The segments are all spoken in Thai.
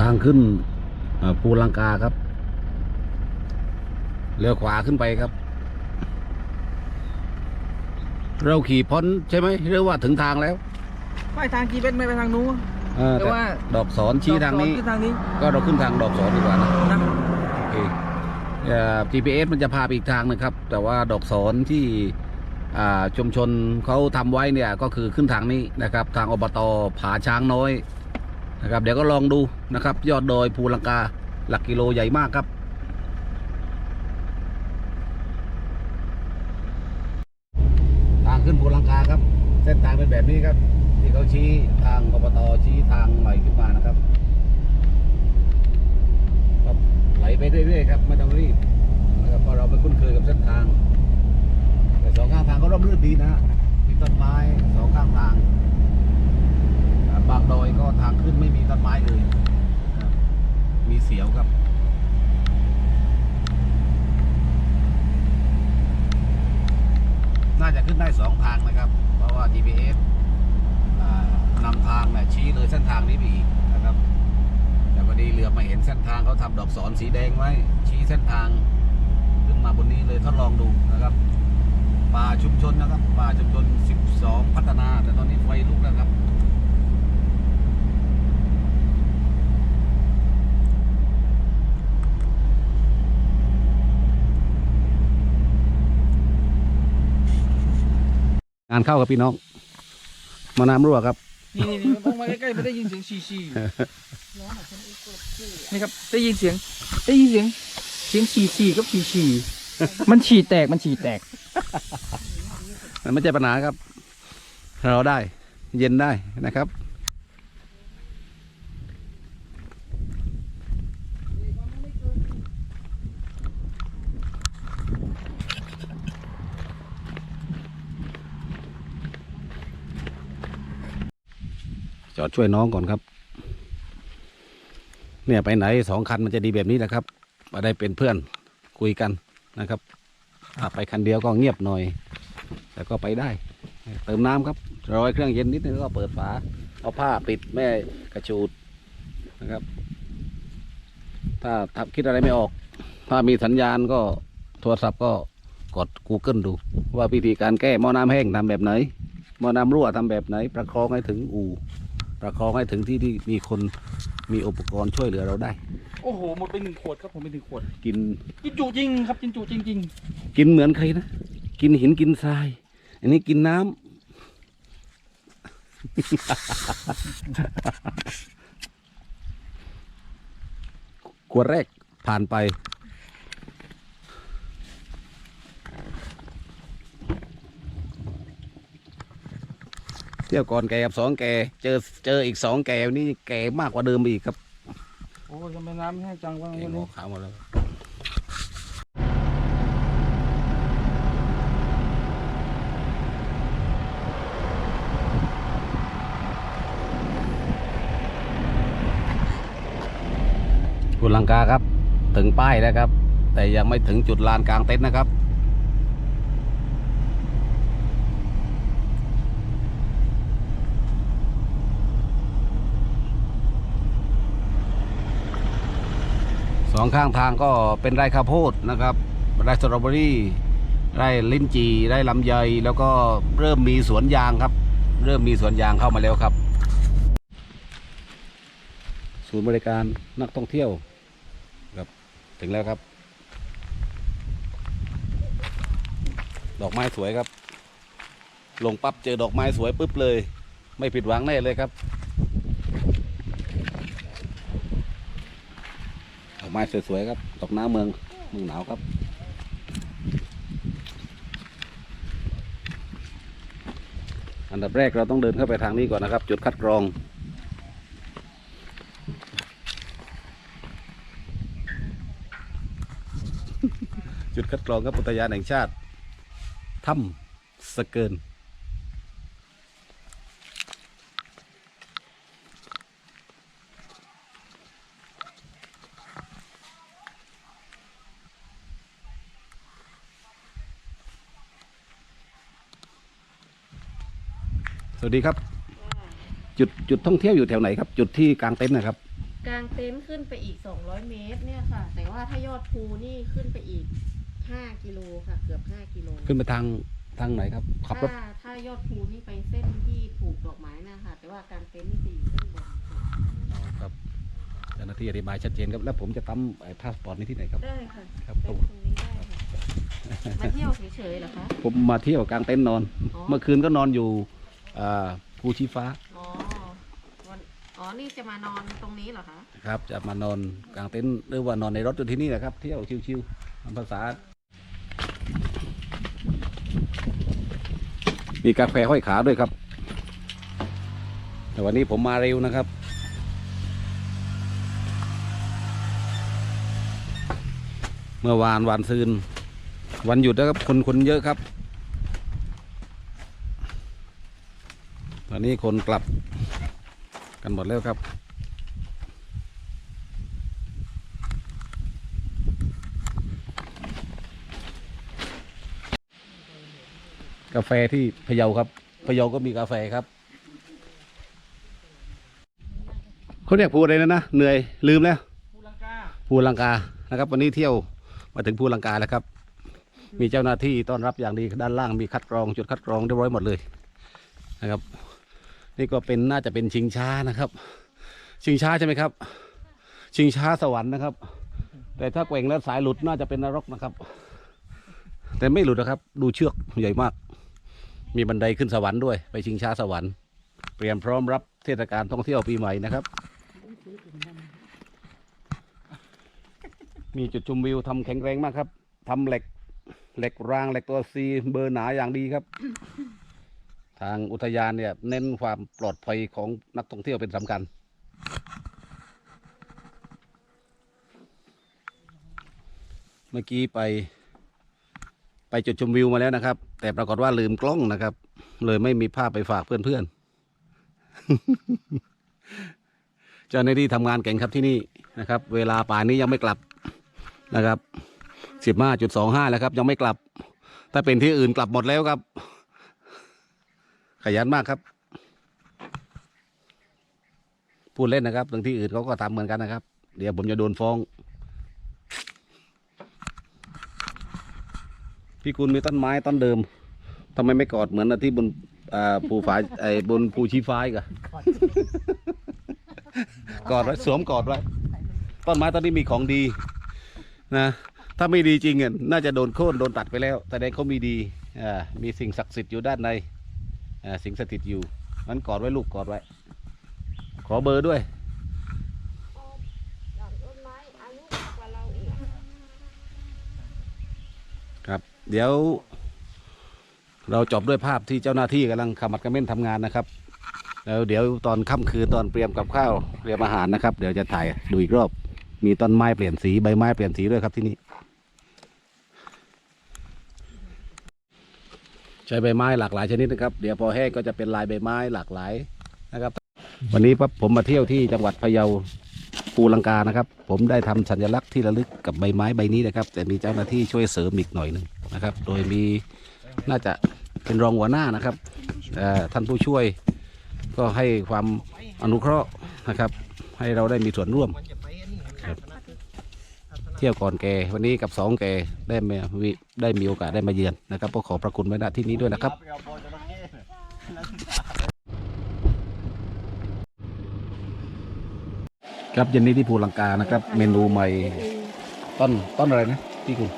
ทางขึ้นเอ่อภูลังกาครับ เลี้ยวขวาขึ้นไปครับ เราขี่พ้นใช่ไหมหรือว่าถึงทางแล้วไปทางกีเป็นไม่ไปทางนู้นเออแต่ว่าดอกสอนชี้ทางนี้ดอกสอคือทางนี้ ก็เราขึ้นทางดอกสอนดีกว่านะนะโอเคเอ่อ GPS มันจะพาไปอีกทางหนึงครับ แต่ว่าดอกสอนที่อ่าชุมชนเขาทำไว้เนี่ยก็คือขึ้นทางนี้นะครับ ทางอบตผาช้างน้อย นะครับ เดี๋ยวก็ลองดูนะครับ ยอดดอยภูลังกาหลักกิโลใหญ่มากครับ ทางขึ้นภูลังกาครับ เส้นทางเป็นแบบนี้ครับ ที่เขาชี้ทางอบตชี้ทางใหม่ขึ้นมานะครับครับไหลไปเรื่อยๆครับไม่ต้องรีบนะครับเพราะเราไม่คุ้นเคยกับเส้นทางแต่สองข้างทางก็ร่มรื่นดีนะมีต้นไม้สองข้างทางอ่าบาง ดอยก็ทางขึ้นไม่มีต้นไม้เลยมีเสียวครับน่าจะขึ้นได้สองทางนะครับ เพราะว่า GPS อ่านำทางนี่ยชี้เลยเส้นทางนี้ไปอีกนะครับ แต่พอดีเหลือมาเห็นเส้นทางเขาทำดอกสอนสีแดงไว้ ชี้เส้นทางขึ้นมาบนนี้เลยทดลองดูนะครับป่าชุมชนนะครับป่าชุมชน 12 พัฒนา แต่ตอนนี้ไฟลุกแล้วครับ งานเข้ากับพี่น้อง มาน้ำรั่วครับนี่นี่นี่มองมาใกล้ๆไม่ได้ยินเสียงชีชีนี่ครับได้ยินเสียง ได้ยินเสียง เสียงชีชีกับชีชีมันฉี่แตกมันฉี่แตก มันไม่ใช่ปัญหาครับ เราได้ เย็นได้นะครับ จอดช่วยน้องก่อนครับ เนี่ยไปไหนสองคันมันจะดีแบบนี้นะครับมาได้เป็นเพื่อนคุยกันนะครับไปคันเดียวก็เงียบหน่อย แต่ก็ไปได้ เติมน้ำครับร้อยเครื่องเย็นนิดนึงก็เปิดฝา เอาผ้าปิดแม่กระชูดนะครับ ถ้าทำคิดอะไรไม่ออก ถ้ามีสัญญาณก็โทรศัพท์ก็กด Google ดู ว่าวิธีการแก้หม้อน้ำแห้งทำแบบไหนหม้อน้ำรั่วทำแบบไหน ประคองให้ถึงอู่ ประคองให้ถึงที่ที่มีคนมีอุปกรณ์ช่วยเหลือเราได้ โอ้โหหมดไปหนึ่งขวดครับผมไปหนึ่งขวด กินกินจุจริงครับกินจุจริงกินเหมือนใครนะ กินหินกินทราย อันนี้กินน้ำ ขวดแรกผ่านไป ที่ยวก่อนแกกับสองแกเจอเจออีกสองแกวันนี้แกมากกว่าเดิมอีกครับๆโอ้ยทำไมน้ำแห้งจังวะแกวันงอนี้ขาวหมดแล้วคุณลังกาครับ ถึงป้ายแล้วครับ แต่ยังไม่ถึงจุดลานกลางเต็นท์นะครับ สองข้างทางก็เป็นไร่ข้าวโพดนะครับไร่สตรอเบอรี่ไร่ลิ้นจี่ไร่ลำไยแล้วก็เริ่มมีสวนยางครับ เริ่มมีสวนยางเข้ามาแล้วครับ ศูนย์บริการนักท่องเที่ยวครับถึงแล้วครับ ดอกไม้สวยครับ ลงปั๊บเจอดอกไม้สวยปุ๊บเลย ไม่ผิดหวังแน่เลยครับ ดอก ไม้สวยๆครับ ดอกน้ำเมืองเมืองหนาวครับ อันดับแรกเราต้องเดินเข้าไปทางนี้ก่อนนะครับ จุดคัดกรองจุดคัดกรองครับอุทยานแห่งชาติถ้ำสะเกิน วัสดีครับ จุดจุดท่องเที่ยวอยู่แถวไหนครับ จุดที่กลางเต็นท์นะครับ กลางเต็นท์ขึ้นไปอีก 200 เมตรเนี่ยค่ะ แต่ว่าถ้ายอดภูนี่ขึ้นไปอีก 5 กิโลค่ะ เกือบ 5 กิโลขึ้นไปทางทางไหนครับ ขับรถถ้าถ้ายอดภูนี่ไปเส้นที่ผูกดอกไม้นะคะแต่ว่ากลางเต็นท์นี่จะอยู่เส้นบนค่ะอ๋อครับเจ้าหน้าที่อธิบายชัดเจนครับ แล้วผมจะตั้มไอ้พาสปอร์ตนี้ที่ไหนครับ ได้ค่ะครับเป็นตรงนี้ได้ค่ะมาเที่ยวเฉยๆเหรอคะ ผมมาเที่ยวกลางเต็นท์นอน อ๋อ เมื่อคืนก็นอนอยู่ อ่าภูชีฟ้าอ๋อวันอ๋อ นี่จะมานอนตรงนี้เหรอคะครับ จะมานอนกลางเต็นท์หรือว่านอนในรถอยู่ที่นี่แหละครับ เที่ยวชิวๆทำภาษา มีกาแฟห้อยขาด้วยครับ แต่วันนี้ผมมาเร็วนะครับ เมื่อวานวันซืน วันหยุดนะครับคนคนเยอะครับ วันนี้คนกลับกันหมดแล้วครับ กาแฟที่พะเยาครับพะเยาก็มีกาแฟครับเขาเรียกภูอะไรนะนะเหนื่อยลืมแล้วภูลังกาภูลังกานะครับ วันนี้เที่ยวมาถึงภูลังกาแล้วครับ มีเจ้าหน้าที่ต้อนรับอย่างดีด้านล่างมีคัดกรองจุดคัดกรองเรียบร้อยหมดเลยนะครับ นี่ก็เป็นน่าจะเป็นชิงช้านะครับ ชิงช้าใช่ไหมครับ ชิงช้าสวรรค์นะครับ แต่ถ้าแกว่งแล้วสายหลุดน่าจะเป็นนรกนะครับ แต่ไม่หลุดนะครับ ดูเชือกใหญ่มาก มีบันไดขึ้นสวรรค์ด้วย ไปชิงช้าสวรรค์เตรียมพร้อมรับเทศกาลท่องเที่ยวปีใหม่นะครับ มีจุดชมวิวทำแข็งแรงมากครับทำเหล็กเหล็กรางเหล็กตัวซีเบอร์หนาอย่างดีครับ ทางอุทยานเนี่ยเน้นความปลอดภัยของนักท่องเที่ยวเป็นสำคัญ เมื่อกี้ไป ไปจุดชมวิวมาแล้วนะครับ แต่ปรากฏว่าลืมกล้องนะครับ เลยไม่มีภาพไปฝากเพื่อนๆเจ้าหน้าที่ทำงานเก่งครับที่นี่นะครับ เวลาป่านนี้ยังไม่กลับนะครับสิบห้าจุดสองห้าแล้วครับ ยังไม่กลับ ถ้าเป็นที่อื่นกลับหมดแล้วครับ ขยันมากครับ พูดเล่นนะครับบางที่อื่นเขาก็ทำเหมือนกันนะครับ เดี๋ยวผมจะโดนฟ้อง พี่คุณมีต้นไม้ต้นเดิมทำไมไม่กอดเหมือนที่บนภูฝายไอ้บนภูชีฟ้าอีกอะกอดไว้สวมกอดไว้ต้นไม้ต้นนี้มีของดีนะถ้าไม่ดีจริงอะน่าจะโดนโค่นโดนตัดไปแล้ว แต่ใดเขามีดีอ่ามีสิ่งศักดิ์สิทธิ์อยู่ด้านใน สิ่งสถิตอยู่มันกอดไว้ลูกกอดไว้ ขอเบอร์ด้วยครับ เดี๋ยว เราจบด้วยภาพที่เจ้าหน้าที่กำลังขมัดกระเม่นทำงานนะครับ แล้วเดี๋ยวตอนค่ำคืนตอนเตรียมกับข้าวเตรียมอาหารนะครับ เดี๋ยวจะถ่ายดูอีกรอบ มีต้นไม้เปลี่ยนสีใบไม้เปลี่ยนสีด้วยครับที่นี่ ใช้ใบไม้หลากหลายชนิดนะครับ เดี๋ยวพอแห้งก็จะเป็นลายใบไม้หลากหลายนะครับ วันนี้ปั๊บผมมาเที่ยวที่จังหวัดพะเยาภูลังกานะครับ ผมได้ทำสัญลักษณ์ที่ระลึกกับใบไม้ใบนี้นะครับ แต่มีเจ้าหน้าที่ช่วยเสริมอีกหน่อยหนึ่งนะครับ โดยมีน่าจะเป็นรองหัวหน้านะครับท่านผู้ช่วยก็ให้ความอนุเคราะห์นะครับ ให้เราได้มีส่วนร่วม เที่ยวก่อนแกวันนี้กับสองแกได้มาวิได้มีโอกาสได้มาเยือนนะครับก็ขอพระคุณไว้ณที่นี้ด้วยนะครับ ครับเย็นนี้ที่ภูลังกานะครับ เมนูใหม่ต้นต้นอะไรนะพี่คุณ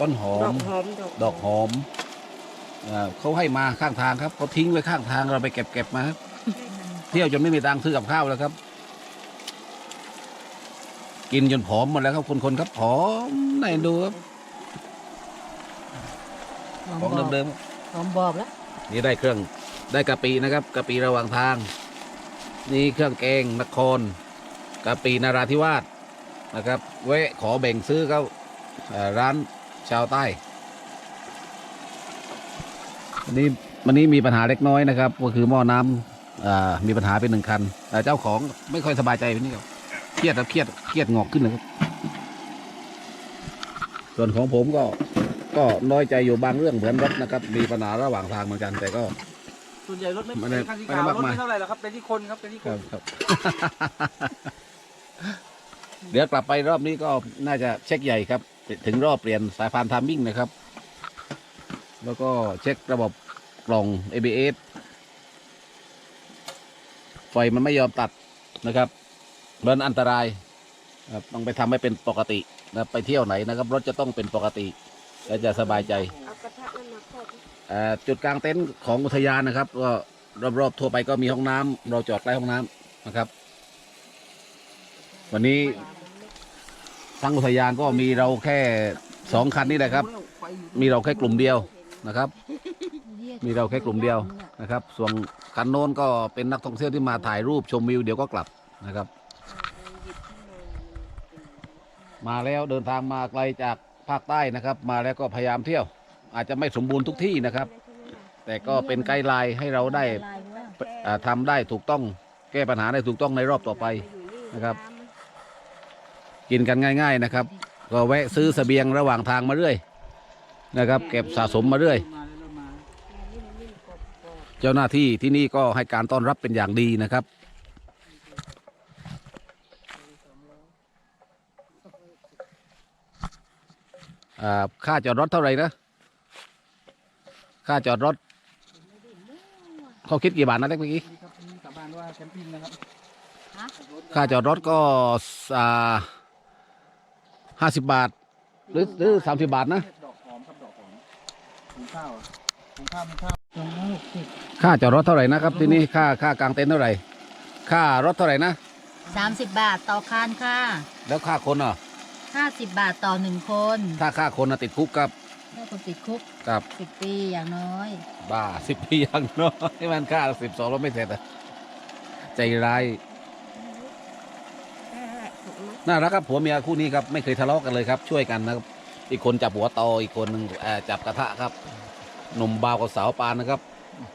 ต้นหอดอมกหอมดอกหอมเอ่อเขาให้มาข้างทางครับเขาทิ้งไว้ข้างทางเราไปเก็บเก็บมาครับ เที่ยวจนไม่มีตังค์ซื้อกับข้าวแล้วครับ กินจนผอมหมดแล้วครับคนคนๆครับผอมไหนดูครับของเดิมหอมบอบแล้วๆนี่ได้เครื่องได้กะปินะครับกะปิระหว่างทาง นี่เครื่องแกงนครกะปินาราธิวาสนะครับแวะขอแบ่งซื้อเขาเอ่อร้านชาวใต้วันนี้วันนี้มีปัญหาเล็กน้อยนะครับ ก็คือหม้อน้ำอ่ามีปัญหาเป็นหนึ่งคันแต่เจ้าของไม่ค่อยสบายใจวันนี้ครับ เครียดครับเครียดเครียดงอกขึ้นเลยครับ ส่วนของผมก็ก็น้อยใจอยู่บางเรื่องเหมือนรถนะครับ มีปัญหาระหว่างทางเหมือนกัน แต่ก็ ส่วนใหญ่รถไม่ไม่ได้คันสีไม่ได้ขาวมากรถมาย ไม่เท่าไหร่หรอกครับเป็นที่คนครับเป็นที่คครันบครับ เดี๋ยวกลับไปรอบนี้ก็น่าจะเช็คใหญ่ครับ ถึงรอบเปลี่ยนสายพานทามมิ่งนะครับ แล้วก็เช็คระบบกล่อง ABS ไฟมันไม่ยอมตัดนะครับ มันอันตรายครับต้องไปทำให้เป็นปกตินะไปเที่ยวไหนนะครับรถจะต้องเป็นปกติ และจะสบายใจ เอากระทะนั่นมาครอบเอ่อจุดกลางเต็นท์ของอุทยานนะครับก็รอบๆทั่วไปก็มีห้องน้ำเราจอดใกล้ห้องน้ำนะครับ วันนี้ทั้งอุทยานก็มีเราแค่สองคันนี่แหละครับ มีเราแค่กลุ่มเดียวนะครับ มีเราแค่กลุ่มเดียวนะครับ ส่วนคันโน้นก็เป็นนักท่องเที่ยวที่มาถ่ายรูปชมวิวเดี๋ยวก็กลับนะครับ มาแล้วเดินทางมาไกลจากภาคใต้นะครับ มาแล้วก็พยายามเที่ยว อาจจะไม่สมบูรณ์ทุกที่นะครับ แต่ก็เป็นไกด์ไลน์ให้เราได้อ่าทำได้ถูกต้องแก้ปัญหาได้ถูกต้องในรอบต่อไปนะครับ กินกันง่าย ๆนะครับ ก็แวะซื้อเสบียงระหว่างทางมาเรื่อยนะครับ เก็บสะสมมาเรื่อย เจ้าหน้าที่ที่นี่ก็ให้การต้อนรับเป็นอย่างดีนะครับ ค่าจอดรถเท่าไหร่นะ ค่าจอดรถ เขาคิดกี่บาทนะเล็กเมื่อกี้นี่ครับนี่สาบานว่าแคมปิ้งนะครับค่าจอดรถก็ห้าสิบบาท หรือหรือสามสิบบาทนะ ดอกหอมครับดอกหอมหุงข้าวหุงข้าวหุงข้าวสองร้อยหกสิบค่าจอดรถเท่าไหร่นะครับ ที่นี่ค่าค่ากางเต็นท์เท่าไหร่ ค่ารถเท่าไหร่นะสามสิบบาทต่อคันค่ะ แล้วค่าคนอะ ห้าสิบบาทต่อหนึ่งคนถ้าค่าคนน่ะติดคุกครับถ้าคนติดคุกกับสิบปีอย่างน้อย บ้าสิบปีอย่างน้อยมันค่าสิบสองแล้วไม่เสร็จอะใจร้าย น่ารักครับผัวเมียคู่นี้ครับไม่เคยทะเลาะกันเลยครับ ช่วยกันนะครับ อีกคนจับหัวตออีกคนหนึ่งเอ่อจับกระทะครับหนุ่มบ่าวกับสาวปานนะครับ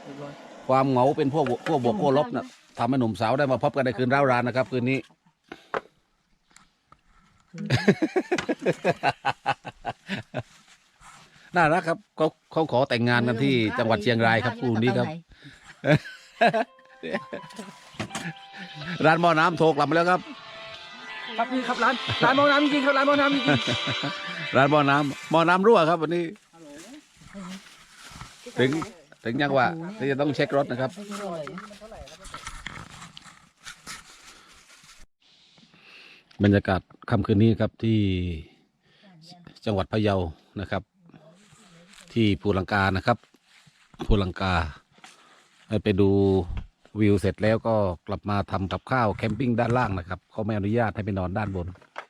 เรียบร้อยความเหงาเป็นพวกพวกบวกพวกลบนะทำให้หนุ่มสาวได้มาพบกันในคืนร้าวรานนะครับคืนนี้ น่ารักครับเขาเขาขอแต่งงานกันที่จังหวัดเชียงรายครับคู่นี้ครับ ร้านหม้อน้ำโทรกลับมาแล้วครับ ครับนี่ครับร้านร้านหมอน้ำจริงๆครับร้านหมอน้ำจริงร้านหม้อน้ำหม้อน้ำรั่วครับ วันนี้ ถึงถึงยังว่าที่จะต้องเช็ครถนะครับ บรรยากาศค่ำคืนนี้ครับที่จังหวัดพะเยานะครับ ที่ภูลังกานะครับภูลังกาไปดูวิวเสร็จแล้วก็กลับมาทำกับข้าวแคมปิ้งด้านล่างนะครับเขาไม่อนุญาตให้ไปนอนด้านบน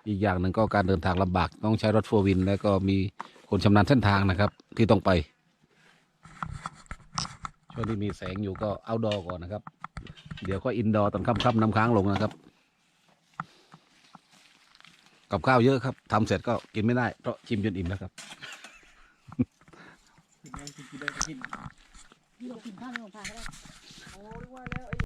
อีกอย่างหนึ่งก็การเดินทางลำบากต้องใช้รถโฟร์วิน แล้วก็มีคนชำนาญเส้นทางนะครับ ที่ต้องไปช่วงที่มีแสงอยู่ก็เอาดอก่อนนะครับ เดี๋ยวก็อินดอร์ตอนค่ำๆน้ำค้างลงนะครับ กับข้าวเยอะครับทำเสร็จก็กินไม่ได้ เพราะชิมจนอิ่มแล้วครับๆกินได้กินได้กิน